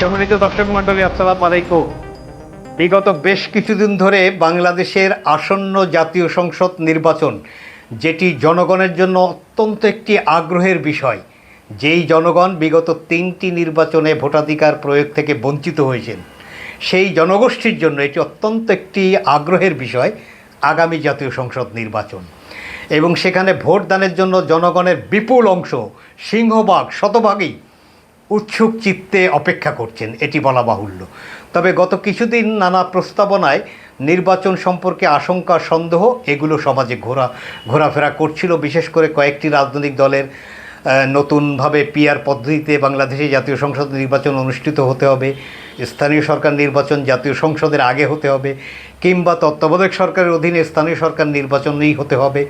সম্মানিত দর্শক মণ্ডলী, আসসালাম আলাইকুম। বিগত বেশ কিছুদিন ধরে বাংলাদেশের আসন্ন জাতীয় সংসদ নির্বাচন, যেটি জনগণের জন্য অত্যন্ত একটি আগ্রহের বিষয়, যেই জনগণ বিগত তিনটি নির্বাচনে ভোটাধিকার প্রয়োগ থেকে বঞ্চিত হয়েছেন। সেই জনগোষ্ঠীর জন্য এটি অত্যন্ত একটি আগ্রহের বিষয়, আগামী জাতীয় সংসদ নির্বাচন। এবং সেখানে ভোটদানের জন্য জনগণের বিপুল অংশ, সিংহভাগ, শতভাগই উৎসুক চিত্তে অপেক্ষা করছেন, এটি বলা বাহুল্য। তবে গত কিছুদিন নানা প্রস্তাবনায় নির্বাচন সম্পর্কে আশঙ্কা, সন্দেহ, এগুলো সমাজে ঘোরা, ঘোরাফেরা করছিল বিশেষ করে কয়েকটি রাজনৈতিক দলের নতুনভাবে পিয়ার পদ্ধতিতে বাংলাদেশে জাতীয় সংসদ নির্বাচন অনুষ্ঠিত হতে হবে। স্থানীয় সরকার নির্বাচন জাতীয় সংসদের আগে হতে হবে, কিংবা তত্ত্বাবধায়ক সরকারের অধীনে স্থানীয় সরকার নির্বাচনেই হতে হবে।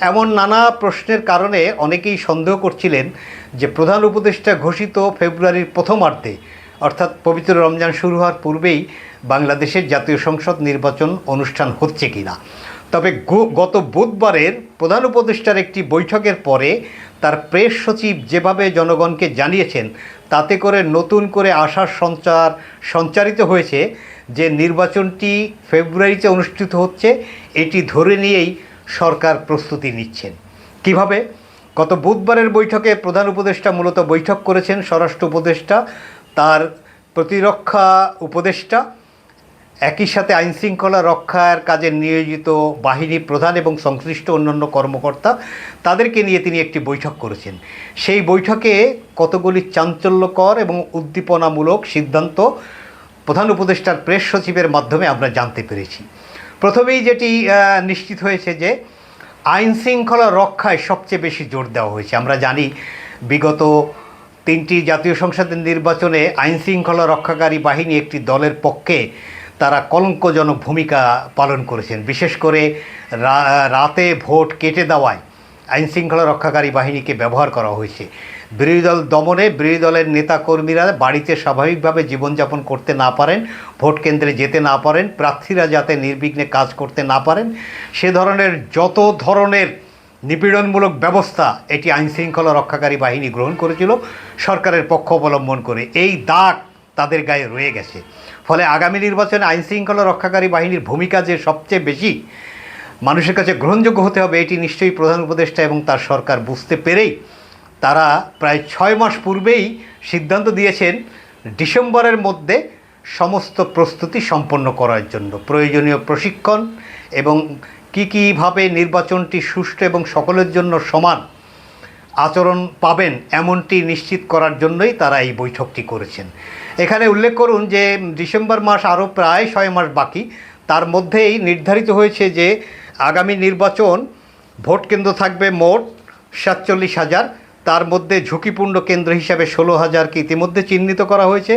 এমন নানা প্রশ্নের কারণে অনেকেই সন্দেহ করছিলেন যে প্রধান উপদেষ্টা ঘোষিত ফেব্রুয়ারির প্রথমার্ধে, অর্থাৎ পবিত্র রমজান শুরু হওয়ার পূর্বেই বাংলাদেশের জাতীয় সংসদ নির্বাচন অনুষ্ঠান হচ্ছে কিনা। তবে গত বুধবারের প্রধান উপদেষ্টার একটি বৈঠকের পরে তার প্রেস সচিব যেভাবে জনগণকে জানিয়েছেন, তাতে করে নতুন করে আশার সঞ্চার, সঞ্চারিত হয়েছে যে নির্বাচনটি ফেব্রুয়ারিতে অনুষ্ঠিত হচ্ছে, এটি ধরে নিয়েই সরকার প্রস্তুতি নিচ্ছেন। কীভাবে? গত বুধবারের বৈঠকে প্রধান উপদেষ্টা মূলত বৈঠক করেছেন স্বরাষ্ট্র উপদেষ্টা, তার প্রতিরক্ষা উপদেষ্টা একই সাথে আইনশৃঙ্খলা রক্ষার কাজে নিয়োজিত বাহিনী প্রধান এবং সংশ্লিষ্ট অন্যান্য কর্মকর্তা তাদেরকে নিয়ে তিনি একটি বৈঠক করেছেন। সেই বৈঠকে কতগুলি চাঞ্চল্যকর এবং উদ্দীপনামূলক সিদ্ধান্ত প্রধান উপদেষ্টার প্রেস সচিবের মাধ্যমে আমরা জানতে পেরেছি। প্রথমেই যেটি নিশ্চিত হয়েছে যে আইন শৃঙ্খলা রক্ষায় সবচেয়ে বেশি জোর দেওয়া হয়েছে। আমরা জানি বিগত তিনটি জাতীয় সংসদের নির্বাচনে আইন শৃঙ্খলা রক্ষাকারী বাহিনী একটি দলের পক্ষে তারা কলঙ্কজনক ভূমিকা পালন করেছেন। বিশেষ করে রাতে ভোট কেটে দেওয়ায় আইন শৃঙ্খলা রক্ষাকারী বাহিনীকে ব্যবহার করা হয়েছে। বিরোধী দল দমনে বিরোধী দলের নেতাকর্মীরা বাড়িতে স্বাভাবিকভাবে জীবনযাপন করতে না পারেন, ভোট কেন্দ্রে যেতে না পারেন, প্রার্থীরা যাতে নির্বিঘ্নে কাজ করতে না পারেন, সে ধরনের যত ধরনের নিপীড়নমূলক ব্যবস্থা এটি আইনশৃঙ্খলা রক্ষাকারী বাহিনী গ্রহণ করেছিল, সরকারের পক্ষ অবলম্বন করে। এই দাগ তাদের গায়ে রয়ে গেছে। ফলে আগামী নির্বাচনে আইনশৃঙ্খলা রক্ষাকারী বাহিনীর ভূমিকা যে সবচেয়ে বেশি মানুষের কাছে গ্রহণযোগ্য হতে হবে, এটি নিশ্চয়ই প্রধান উপদেষ্টা এবং তার সরকার বুঝতে পেরেই তারা প্রায় ছয় মাস পূর্বেই সিদ্ধান্ত দিয়েছেন ডিসেম্বরের মধ্যে সমস্ত প্রস্তুতি সম্পন্ন করার জন্য। প্রয়োজনীয় প্রশিক্ষণ এবং কী কীভাবে নির্বাচনটি সুষ্ঠু এবং সকলের জন্য সমান আচরণ পাবেন, এমনটি নিশ্চিত করার জন্যই তারা এই বৈঠকটি করেছেন। এখানে উল্লেখ করুন যে ডিসেম্বর মাস আরও প্রায় ছয় মাস বাকি। তার মধ্যেই নির্ধারিত হয়েছে যে আগামী নির্বাচন ভোট কেন্দ্র থাকবে মোট সাতচল্লিশ হাজার, তার মধ্যে ঝুঁকিপূর্ণ কেন্দ্র হিসাবে ষোলো হাজারকে ইতিমধ্যে চিহ্নিত করা হয়েছে।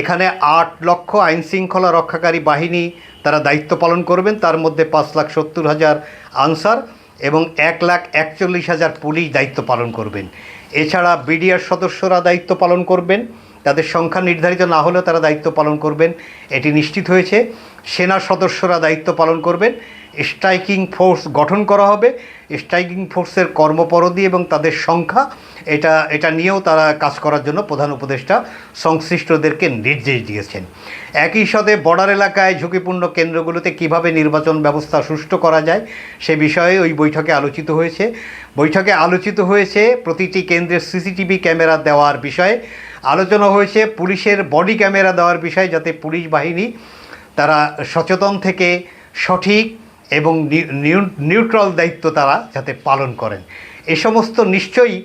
এখানে আট লক্ষ আইন শৃঙ্খলা রক্ষাকারী বাহিনী তারা দায়িত্ব পালন করবেন, তার মধ্যে পাঁচ লাখ সত্তর হাজার আনসার এবং এক লাখ একচল্লিশ হাজার পুলিশ দায়িত্ব পালন করবেন। এছাড়া বিডিআর সদস্যরা দায়িত্ব পালন করবেন। তাদের সংখ্যা নির্ধারিত না হলেও তারা দায়িত্ব পালন করবেন। এটি নিশ্চিত হয়েছে। সেনা সদস্যরা দায়িত্ব পালন করবেন। স্ট্রাইকিং ফোর্স গঠন করা হবে। স্ট্রাইকিং ফোর্সের কর্মপরদি এবং তাদের সংখ্যা, এটা এটা নিয়েও তারা কাজ করার জন্য প্রধান উপদেষ্টা সংশ্লিষ্টদেরকে নির্দেশ দিয়েছেন। একই সাথে বর্ডার এলাকায় ঝুঁকিপূর্ণ কেন্দ্রগুলোতে কীভাবে নির্বাচন ব্যবস্থা সুষ্ঠু করা যায়, সে বিষয়ে ওই বৈঠকে আলোচিত হয়েছে। বৈঠকে আলোচিত হয়েছে প্রতিটি কেন্দ্রে সিসিটিভি ক্যামেরা দেওয়ার বিষয়ে। আলোচনা হয়েছে পুলিশের বডি ক্যামেরা দেওয়ার বিষয়ে যাতে পুলিশ বাহিনী তারা সচেতন থেকে সঠিক এবং নিউট্রাল দায়িত্ব তারা যাতে পালন করেন। এ সমস্ত নিশ্চয়ই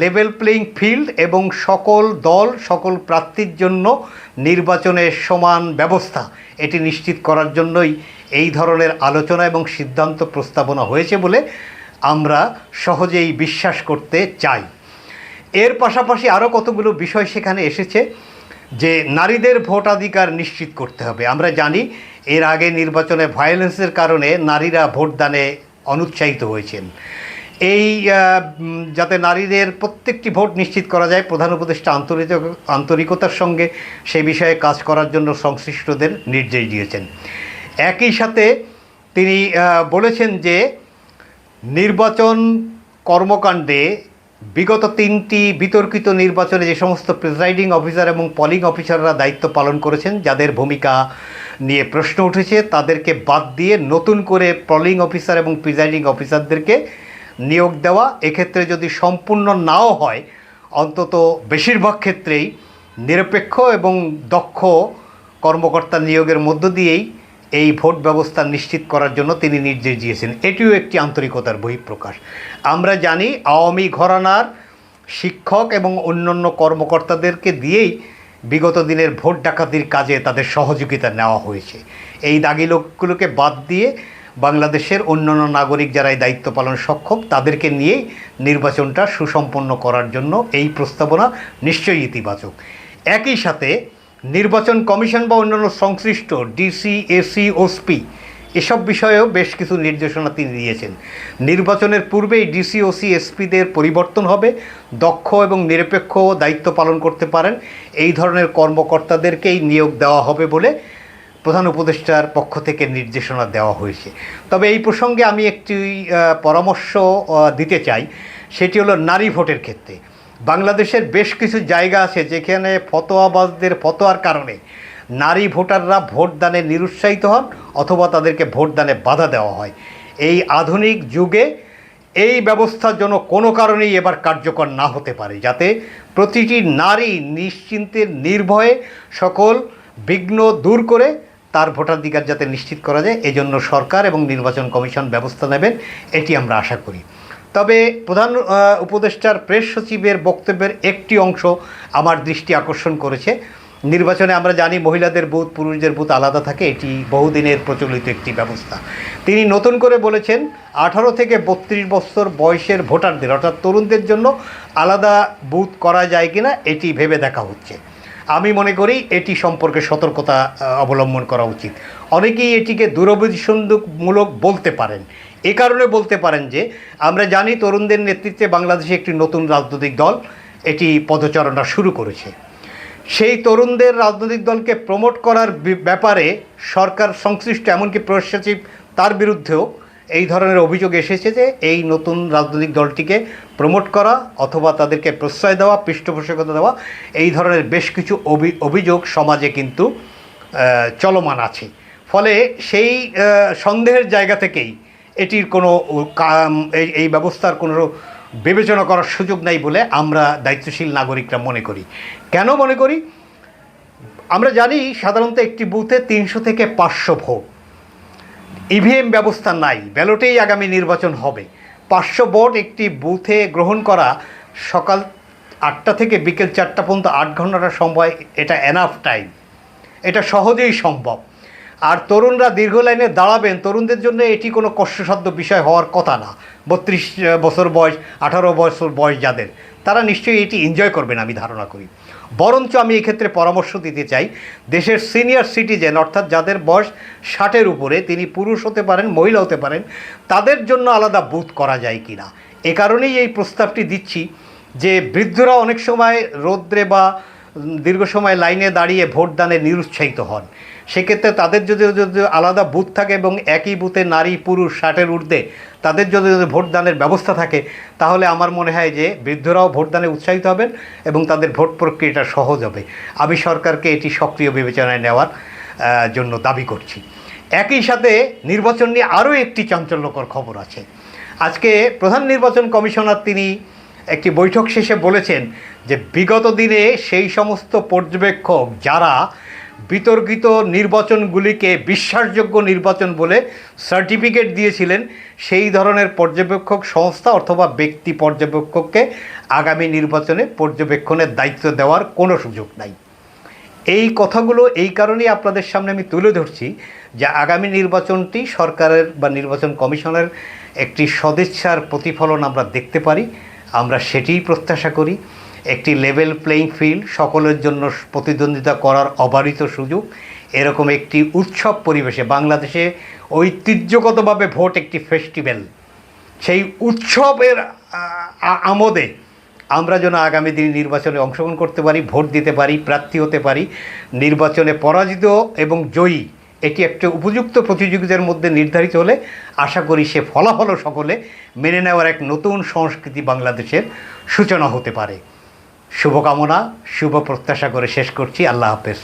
লেভেল প্লেইং ফিল্ড এবং সকল দল, সকল প্রার্থীর জন্য নির্বাচনের সমান ব্যবস্থা। এটি নিশ্চিত করার জন্যই এই ধরনের আলোচনা এবং সিদ্ধান্ত প্রস্তাবনা হয়েছে বলে আমরা সহজেই বিশ্বাস করতে চাই। এর পাশাপাশি আরও কতগুলো বিষয় সেখানে এসেছে যে নারীদের ভোটাধিকার নিশ্চিত করতে হবে। আমরা জানি এর আগে নির্বাচনে ভায়োলেন্সের কারণে নারীরা ভোটদানে অনুৎসাহিত হয়েছেন। এই যাতে নারীদের প্রত্যেকটি ভোট নিশ্চিত করা যায়, প্রধান উপদেষ্টা আন্তরিক আন্তরিকতার সঙ্গে সেই বিষয়ে কাজ করার জন্য সংশ্লিষ্টদের নির্দেশ দিয়েছেন। একই সাথে তিনি বলেছেন যে নির্বাচন কর্মকাণ্ডে বিগত তিনটি বিতর্কিত নির্বাচনে যে সমস্ত প্রিসাইডিং অফিসার এবং পলিং অফিসাররা দায়িত্ব পালন করেছেন, যাদের ভূমিকা নিয়ে প্রশ্ন উঠেছে, তাদেরকে বাদ দিয়ে নতুন করে পলিং অফিসার এবং প্রিসাইডিং অফিসারদেরকে নিয়োগ দেওয়া, এক্ষেত্রে যদি সম্পূর্ণ নাও হয়, অন্তত বেশিরভাগ ক্ষেত্রেই নিরপেক্ষ এবং দক্ষ কর্মকর্তা নিয়োগের মধ্য দিয়েই এই ভোট ব্যবস্থা নিশ্চিত করার জন্য তিনি নির্দেশ দিয়েছেন। এটিও একটি আন্তরিকতার বহিঃপ্রকাশ। আমরা জানি আওয়ামী ঘরানার শিক্ষক এবং অন্যান্য কর্মকর্তাদেরকে দিয়েই বিগত দিনের ভোট ডাকাতির কাজে তাদের সহযোগিতা নেওয়া হয়েছে। এই দাগি লোকগুলোকে বাদ দিয়ে বাংলাদেশের অন্যান্য নাগরিক যারা এই দায়িত্ব পালন সক্ষম, তাদেরকে নিয়েই নির্বাচনটা সুসম্পন্ন করার জন্য এই প্রস্তাবনা নিশ্চয়ই ইতিবাচক। একই সাথে নির্বাচন কমিশন বা অন্যান্য সংশ্লিষ্ট ডিসি, এসি, ওসপি, এসব বিষয়েও বেশ কিছু নির্দেশনা তিনি দিয়েছেন। নির্বাচনের পূর্বেই ডিসি, ওসি, এসপিদের পরিবর্তন হবে, দক্ষ এবং নিরপেক্ষ দায়িত্ব পালন করতে পারেন। এই ধরনের কর্মকর্তাদেরকেই নিয়োগ দেওয়া হবে বলে প্রধান উপদেষ্টার পক্ষ থেকে নির্দেশনা দেওয়া হয়েছে। তবে এই প্রসঙ্গে আমি একটি পরামর্শ দিতে চাই। সেটি হলো নারী ভোটের ক্ষেত্রে। বাংলাদেশের বেশ কিছু জায়গা আছে যেখানে ফতোয়াবাজদের ফতোয়ার কারণে নারী ভোটাররা ভোটদানে নিরুৎসাহিত হন অথবা তাদেরকে ভোটদানে বাধা দেওয়া হয়। এই আধুনিক যুগে এই ব্যবস্থার জন্য কোনো কারণেই এবার কার্যকর না হতে পারে, যাতে প্রতিটি নারী নিশ্চিন্তে, নির্ভয়ে সকল বিঘ্ন দূর করে তার ভোটাধিকার যাতে নিশ্চিত করা যায়। এজন্য সরকার এবং নির্বাচন কমিশন ব্যবস্থা নেবেন, এটি আমরা আশা করি। তবে প্রধান উপদেষ্টার প্রেস সচিবের বক্তব্যের একটি অংশ আমার দৃষ্টি আকর্ষণ করেছে। নির্বাচনে আমরা জানি মহিলাদের বুথ, পুরুষদের বুথ আলাদা থাকে, এটি বহুদিনের প্রচলিত একটি ব্যবস্থা। তিনি নতুন করে বলেছেন, আঠারো থেকে বত্রিশ বছর বয়সের ভোটারদের, অর্থাৎ তরুণদের জন্য আলাদা বুথ করা যায় কিনা, এটি ভেবে দেখা হচ্ছে। আমি মনে করি এটি সম্পর্কে সতর্কতা অবলম্বন করা উচিত। অনেকেই এটিকে দুরভিসন্ধমূলক বলতে পারেন। এ কারণে বলতে পারেন যে, আমরা জানি তরুণদের নেতৃত্বে বাংলাদেশে একটি নতুন রাজনৈতিক দল এটি পদচারণা শুরু করেছে। সেই তরুণদের রাজনৈতিক দলকে প্রমোট করার ব্যাপারে সরকার সংশ্লিষ্ট এমনকি প্রেস সচিব তার বিরুদ্ধেও এই ধরনের অভিযোগ এসেছে যে এই নতুন রাজনৈতিক দলটিকে প্রমোট করা অথবা তাদেরকে প্রশ্রয় দেওয়া, পৃষ্ঠপোষকতা দেওয়া, এই ধরনের বেশ কিছু অভি- অভিযোগ সমাজে কিন্তু চলমান আছে। ফলে সেই সন্দেহের জায়গা থেকেই এটির কোনো এই ব্যবস্থার কোনো বিবেচনা করার সুযোগ নাই বলে আমরা দায়িত্বশীল নাগরিকরা মনে করি। কেন মনে করি? আমরা জানি সাধারণত একটি বুথে তিনশো থেকে পাঁচশো ভোট। ইভিএম ব্যবস্থা নাই, ব্যালটেই আগামী নির্বাচন হবে। পাঁচশো ভোট একটি বুথে গ্রহণ করা সকাল আটটা থেকে বিকেল চারটা পর্যন্ত আট ঘন্টাটা সময়, এটা এনাফ টাইম এটা সহজেই সম্ভব। আর তরুণরা দীর্ঘ লাইনে দাঁড়াবেন, তরুণদের জন্য এটি কোনো কষ্টসাধ্য বিষয় হওয়ার কথা না। বত্রিশ বছর বয়স, আঠারো বছর বয়স যাদের, তারা নিশ্চয়ই এটি এনজয় করবেন, আমি ধারণা করি। বরঞ্চ আমি এক্ষেত্রে পরামর্শ দিতে চাই, দেশের সিনিয়র সিটিজেন অর্থাৎ যাদের বয়স ষাটের উপরে, তিনি পুরুষ হতে পারেন, মহিলা হতে পারেন, তাদের জন্য আলাদা বুথ করা যায় কি না এ কারণেই এই প্রস্তাবটি দিচ্ছি যে বৃদ্ধরা অনেক সময় রৌদ্রে বা দীর্ঘ সময় লাইনে দাঁড়িয়ে ভোটদানে নিরুৎসাহিত হন। সেক্ষেত্রে তাদের যদি যদি আলাদা বুথ থাকে এবং একই বুথে নারী, পুরুষ, ষাটের ঊর্ধ্বে তাদের যদি যদি ভোটদানের ব্যবস্থা থাকে, তাহলে আমার মনে হয় যে বৃদ্ধরাও ভোটদানে উৎসাহিত হবেন এবং তাদের ভোট প্রক্রিয়াটা সহজ হবে। আমি সরকারকে এটি সক্রিয় বিবেচনায় নেওয়ার জন্য দাবি করছি। একই সাথে নির্বাচন নিয়ে আরও একটি চাঞ্চল্যকর খবর আছে। আজকে প্রধান নির্বাচন কমিশনার তিনি একটি বৈঠক শেষে বলেছেন যে বিগত দিনে সেই সমস্ত পর্যবেক্ষক যারা বিতর্কিত নির্বাচনগুলিকে বিশ্বাসযোগ্য নির্বাচন বলে সার্টিফিকেট দিয়েছিলেন সেই ধরনের পর্যবেক্ষক সংস্থা অথবা ব্যক্তি পর্যবেক্ষককে আগামী নির্বাচনে পর্যবেক্ষণের দায়িত্ব দেওয়ার কোনো সুযোগ নাই। এই কথাগুলো এই কারণেই আপনাদের সামনে আমি তুলে ধরছি যে আগামী নির্বাচনটি সরকারের বা নির্বাচন কমিশনের একটি সদিচ্ছার প্রতিফলন আমরা দেখতে পারি, আমরা সেটিই প্রত্যাশা করি। একটি লেভেল প্লেইং ফিল্ড সকলের জন্য প্রতিদ্বন্দ্বিতা করার অবারিত সুযোগ। এরকম একটি উৎসব পরিবেশে বাংলাদেশে ঐতিহ্যগতভাবে ভোট একটি ফেস্টিভ্যাল সেই উৎসবের আমোদে আমরা যেন আগামী দিন নির্বাচনে অংশগ্রহণ করতে পারি, ভোট দিতে পারি, প্রার্থী হতে পারি। নির্বাচনে পরাজিত এবং জয়ী এটি একটি উপযুক্ত প্রতিযোগিতার মধ্যে নির্ধারিত হলে আশা করি সে ফলাফলও সকলে মেনে নেওয়ার এক নতুন সংস্কৃতি বাংলাদেশের সূচনা হতে পারে। শুভকামনা শুভ প্রত্যাশা করে শেষ করছি। আল্লাহ হাফেজ।